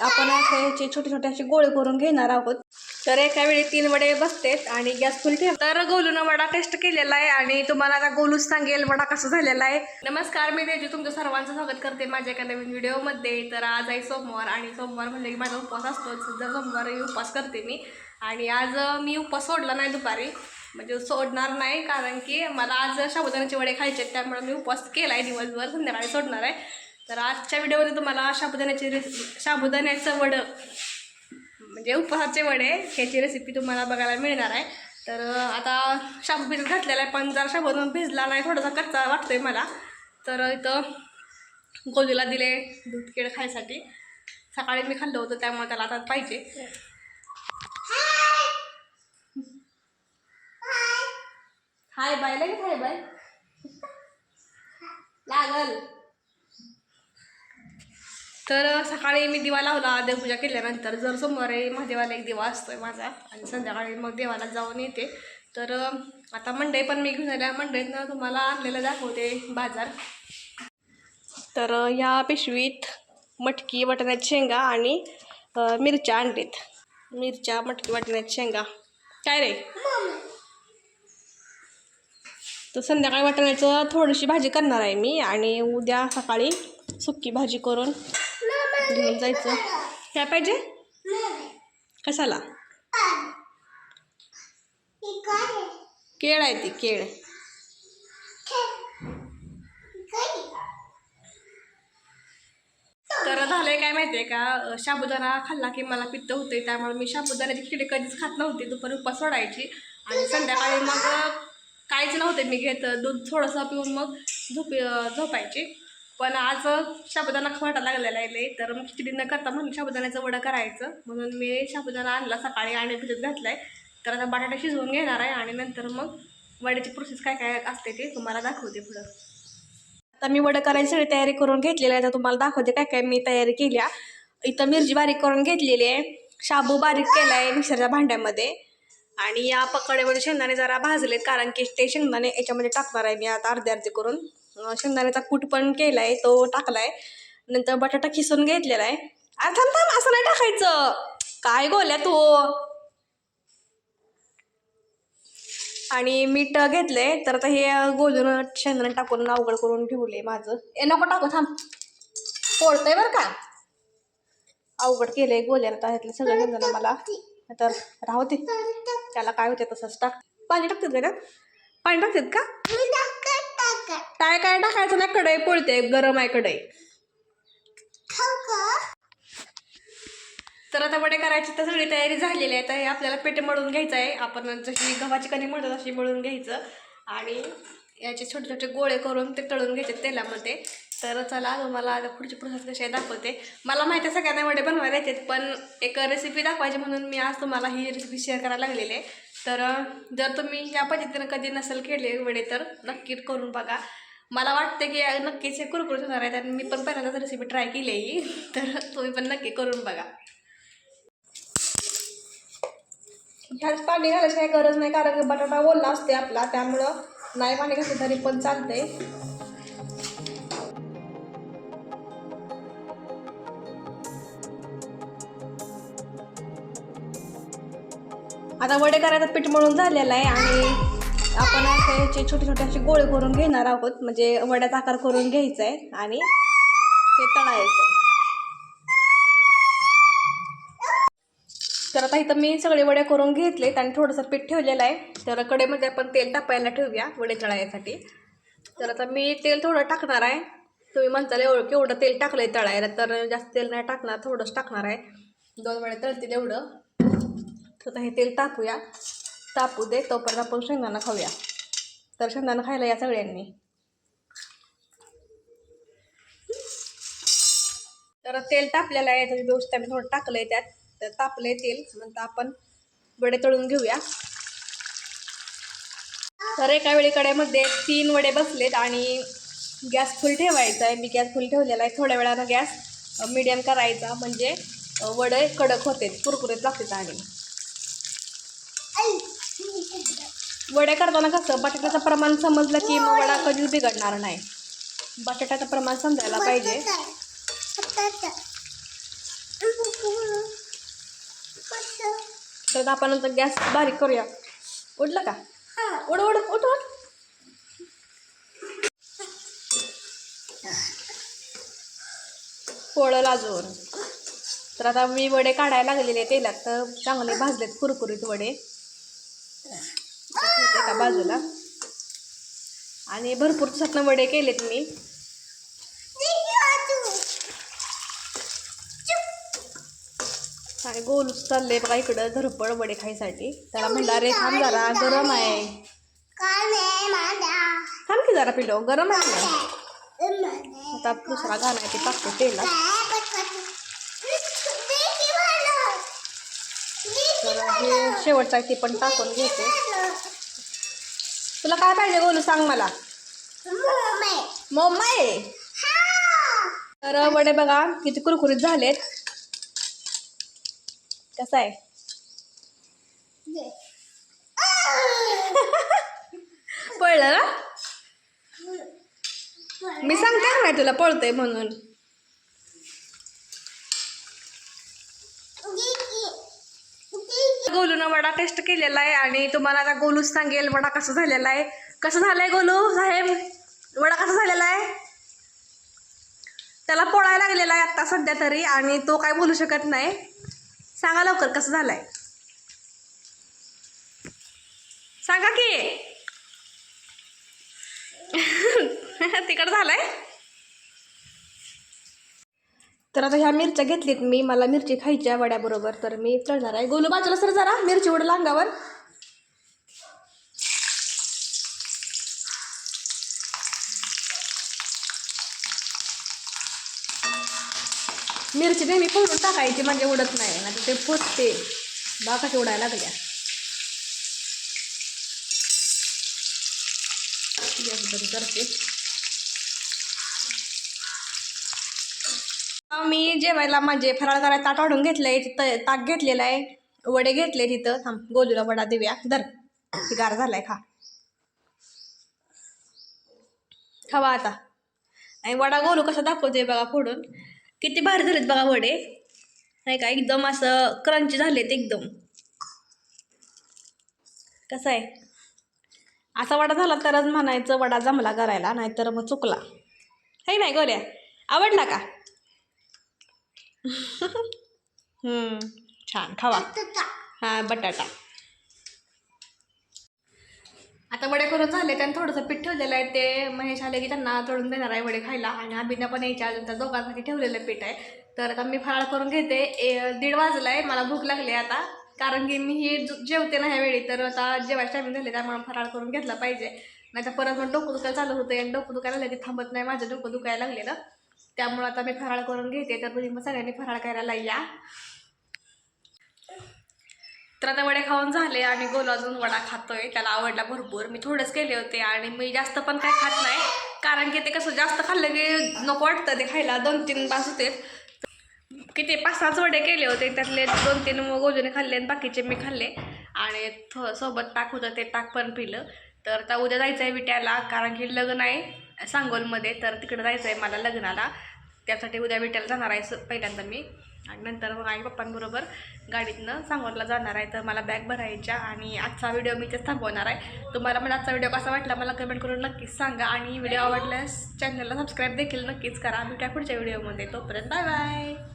आपण असे ह्याचे छोटे छोटे असे गोळे करून घेणार आहोत. तर एका वेळी तीन वडे बसतेत आणि गॅस फुल ठेव. तर गोलूनं वडा टेस्ट केलेला आहे आणि तुम्हाला आता गोलूच सांगेल वडा कसा झालेला आहे. नमस्कार मी तेजू तुमचं सर्वांचं स्वागत करते माझ्या एका नवीन व्हिडिओमध्ये. तर आज आहे सोमवार आणि सोमवार म्हणजे की माझा उपवास असतो दर सोमवारी उपवास करते मी. आणि आज मी उपवास सोडला नाही दुपारी. म्हणजे सोडणार नाही कारण की मला आज साबुदाण्याचे वडे खायचे आहेत त्यामुळे मी उपवास केला आहे दिवसभर. संध्याकाळी सोडणार आहे. तर आजच्या व्हिडिओमध्ये तुम्हाला साबुदाण्याची रेसिपी साबुदाण्याचं वडं म्हणजे उपहारचे वडे ह्याची रेसिपी तुम्हाला बघायला मिळणार आहे. तर आता शाबू भिजत घातलेला आहे पण जरा शाबू भिजला नाही थोडासा कच्चा वाटतो आहे मला. तर इथं गोलूला दिले दूध केळ खायसाठी. सकाळी मी खाल्लं होतं त्यामुळे त्याला आता पाहिजे. हाय. बाय लगेच हाय बाय. लागल. तर सकाळी मी दिवा लावला देवपूजा केल्यानंतर. जर सोमवारी महादेवाला एक दिवा असतो आहे माझा आणि संध्याकाळी मग देवाला जाऊन येते. तर आता मंडई पण मी घेऊन आल्या मंडईतनं तुम्हाला आणलेलं दाखवते बाजार. तर या ह्या पिशवीत मटकी वाटण्यात शेंगा आणि मिरच्या आणलीत. मिरच्या मटकी वाटण्याची शेंगा. काय रे? तर संध्याकाळी वाटण्याचं थोडीशी भाजी करणार आहे मी आणि उद्या सकाळी सुक्की भाजी करून घेऊन जायचं. काय पाहिजे? कशाला? केळ आहे ती केळ. तर झालंय काय माहितीये का? अं, साबुदाणा खाल्ला की मला पित्त होते त्यामुळे मी साबुदाण्याची खिडे कधीच खात नव्हती दुपारी उपास सोडायची. आणि संध्याकाळी मग काहीच नव्हते मी घेत दूध थोडंसं पिऊन मग झोपी झोपायची. पण आज शाबुदाणा खवाटा लागलेला आहे तर मग खिचडी न करता म्हणून शाबुदाण्याचं वडं करायचं. म्हणून मी शाबुदाणा आणला सकाळी आणि भिजत घातलाय. तर आता बटाटा शिजवून घेणार आहे आणि नंतर मग वड्याची प्रोसेस काय काय असते ते तुम्हाला दाखवते पुढं. आता मी वडं करायची सगळी तयारी करून घेतलेली आहे. तर तुम्हाला दाखवते काय काय मी तयारी केल्या. इथं मिरची बारीक करून घेतलेली आहे. शाबू बारीक केला आहे मिक्सरच्या भांड्यामध्ये. आणि या पकड्यामध्ये शेंगदाणे जरा भाजलेत कारण की ते शेंगदाणे याच्यामध्ये टाकणार आहे मी आता अर्धे अर्धे करून. शेंगदाण्याचा कूट पण केला आहे तो टाकला आहे नंतर बटाटा खिसून घेतलेला आहे. अरे थांब थांब असं नाही टाकायचं. काय गोल्या तू? आणि मीठ घेतलंय तर आता हे गोलून शेंगदाणे टाकून अवघड करून ठेवले माझं. ए नको टाकू थांब. फोडतंय बरं का? अवघड केलंय गोल्याला आता ह्यातलं सगळं शेंगदाणा मला. तर राहू त्याला काय होते तसंच टाक. पाणी टाकतात का पाणी टाकतात का? काय काय टाकायचं नाही कढई पोळते गरम आहे कढई. तर आता वडे करायची तर सगळी तयारी झालेली आहे तर हे आपल्याला पेटे मळून घ्यायचं आहे. आपण जशी गव्हाची कणी मळतो तशी मळून घ्यायचं. आणि याचे छोटे छोटे गोळे करून ते तळून घ्यायचे तेलामध्ये. तर चला तुम्हाला आता पुढची प्रोसेस कशी आहे दाखवते. मला माहिती आहे सगळ्यांना वडे बनवायला येतात पण एक रेसिपी दाखवायची म्हणून मी आज तुम्हाला ही रेसिपी शेअर करायला लागलेली आहे. तर जर तुम्ही या पद्धतीनं कधी नसेल केले वडे तर नक्की करून बघा. मला वाटते की नक्कीच हे कुरकुरीत होणार आहेत आणि मी पण पहिल्यांदाच रेसिपी ट्राय केली आहे. ही. तर तुम्ही पण नक्की करून बघा. ह्याच पाणी घालायची काही गरज नाही कारण की बटाटा ओला असते आपला. त्यामुळं नाही पाणी घातलं तरी पण चालते आता वडे करायचं पीठ मळून झालेलं आहे आणि आपण असे याचे छोटे छोटे असे गोळे करून घेणार आहोत म्हणजे वड्याचा आकार करून घ्यायचा आहे आणि ते तळायचं आहे. तर आता इथं मी सगळे वडे करून घेतलेत आणि थोडंसं पीठ ठेवलेलं आहे. तर कडेमध्ये आपण तेल टाकायला ठेवूया वडे तळायसाठी. तर आता मी तेल थोडं टाकणार आहे. तुम्ही म्हणताल एवढं केवढं तेल टाकलं आहे तळायला तर जास्त तेल नाही टाकणार थोडंच टाकणार आहे. दोन वडे तळतील एवढं. तर आता हे तेल टाकूया तापू दे तोपर्यंत आपण शेंगदाणा खाऊया. तर शेंगदाणा खायला या सगळ्यांनी. तर तेल तापलेलं आहे तर व्यवस्थित आम्ही थोडं टाकलं आहे त्यात. तर तापलंय तेल नंतर आपण वडे तळून घेऊया. तर एका वेळी कड्यामध्ये तीन वडे बसलेत आणि गॅस फुल ठेवायचा आहे. मी गॅस फुल ठेवलेला आहे. थोड्या वेळानं गॅस मिडियम करायचा. म्हणजे वडे कडक होते कुरकुरीत लागतात आणि. वडे करताना कसं बटाट्याचं प्रमाण समजलं की मग वडा कधीच बिघडणार नाही. बटाट्याचं प्रमाण समजायला पाहिजे. तर आपण नंतर गॅस बारीक करूया. उडलं का? उड उड उठ उठ. पोळं लाजून. तर आता मी वडे काढायला लागलेले तेलात तर चांगले भाजलेत कुरकुरीत वडे. एका का बाजूला. आणि भरपूर दिवसातनं वडे केलेत मी. आणि गोलूच चाललंय बघा इकडं धरपड वडे खायसाठी. त्याला म्हणला रे थांब जरा गरम आहे. थांब की जरा पिलो गरम आहे ना आता दुसरा गाणं आहे ते टाकतो तेला हे शेवटचं आहे ते पण टाकून घेते. तुला काय पाहिजे गोलू सांग मला? मोमाय. तर वडे बघा किती कुरकुरीत झालेत. कसं आहे? पळलं ना? मी सांगते ना नाही तुला पळतंय म्हणून. गोलूनं वडा टेस्ट केलेला आहे आणि तुम्हाला आता गोलूच सांगेल वडा कसा झालेला आहे. कसं झालंय गोलू साहेब? वडा कसा झालेला आहे? त्याला पोळायला लागलेला आहे आत्ता सध्या तरी आणि तो काय बोलू शकत नाही. सांगा लवकर कसं झालंय? सांगा की. तिकडं झालंय? तर आता ह्या मिरच्या घेतलीत मी मला मिरची खायच्या वड्याबरोबर तर मी तळणार आहे. गोलू बाजूला सर जरा मिरची उडला अंगावर मिरची नेहमी फोडून टाकायची म्हणजे उडत नाही ना ते फुटते बा कशी उडायला लागल्या. गॅस बंद करते. मी जेवायला माझे फराळ करायला ताट वाढून घेतलंय तिथं ताक घेतलेलं आहे. वडे घेतले तिथं. थांब गोलूला वडा देऊया. धर. गार झालाय खा. खावा आता. आणि वडा गोलू कसा दाखवते बघा फोडून किती भारी झालेत बघा वडे. नाही का एकदम असं क्रंची झालेत एकदम. कसं आहे? असा वडा झाला तरच म्हणायचं वडा जमला करायला नाहीतर मग चुकला. हे नाही गोऱ्या? आवडला का? छान. खावा. हा बटाटा. आता वडे करून झाले त्यांनी थोडंसं पीठ ठेवलेलं आहे. ते महेश आले की त्यांना तळून देणार आहे वडे खायला आणि अभिना पण यायच्या अजून. त्या दोघांसाठी ठेवलेलं पीठ आहे. तर आता मी फराळ करून घेते. ए, दीड वाजला आहे मला भूक लागली आता. कारण की मी ही जेवते ना ह्यावेळी. तर आता जेवायचं टायमिंग झाले त्यामुळे फराळ करून घेतला पाहिजे. नाही तर परत मग डोकं दुखायला चालू होतं आणि डोकं दुखायला लागले की थांबत नाही. माझं डोकं दुखायला लागलेलं. त्यामुळं आता मी फराळ करून घेते तर तुम्ही मग सगळ्यांनी फराळ करायला या तर आता वडे खाऊन झाले आणि गोलू अजून वडा खातोय त्याला आवडला भरपूर. मी थोडेच केले होते आणि मी जास्त पण काय खात नाही कारण की ते कसं जास्त खाल्लं की नको वाटतं ते खायला. दोन तीन बास होते. किती पाच सहाच वडे केले होते त्यातले दोन तीन गोजूने खाल्ले आणि बाकीचे मी खाल्ले. आणि थो सोबत ताक होतं ते ताक पण पिलं. तर आता उद्या जायचं आहे विट्याला कारण की लग्न आहे सांगोलमध्ये तर तिकडे जायचं आहे मला लग्नाला. त्यासाठी उद्या भेटायला जाणार आहे स- पहिल्यांदा मी. आणि नंतर मग आई पप्पांबरोबर गाडीतनं सांगोरला जाणार आहे. तर मला बॅग भरायच्या आणि आजचा व्हिडिओ मी इथेच थांबवणार आहे. तुम्हाला पण आजचा व्हिडिओ कसा वाटला मला कमेंट करून नक्कीच सांगा. आणि व्हिडिओ आवडल्यास चॅनलला सबस्क्राईब देखील नक्कीच करा. भेटूया पुढच्या व्हिडिओमध्ये. तोपर्यंत बाय बाय.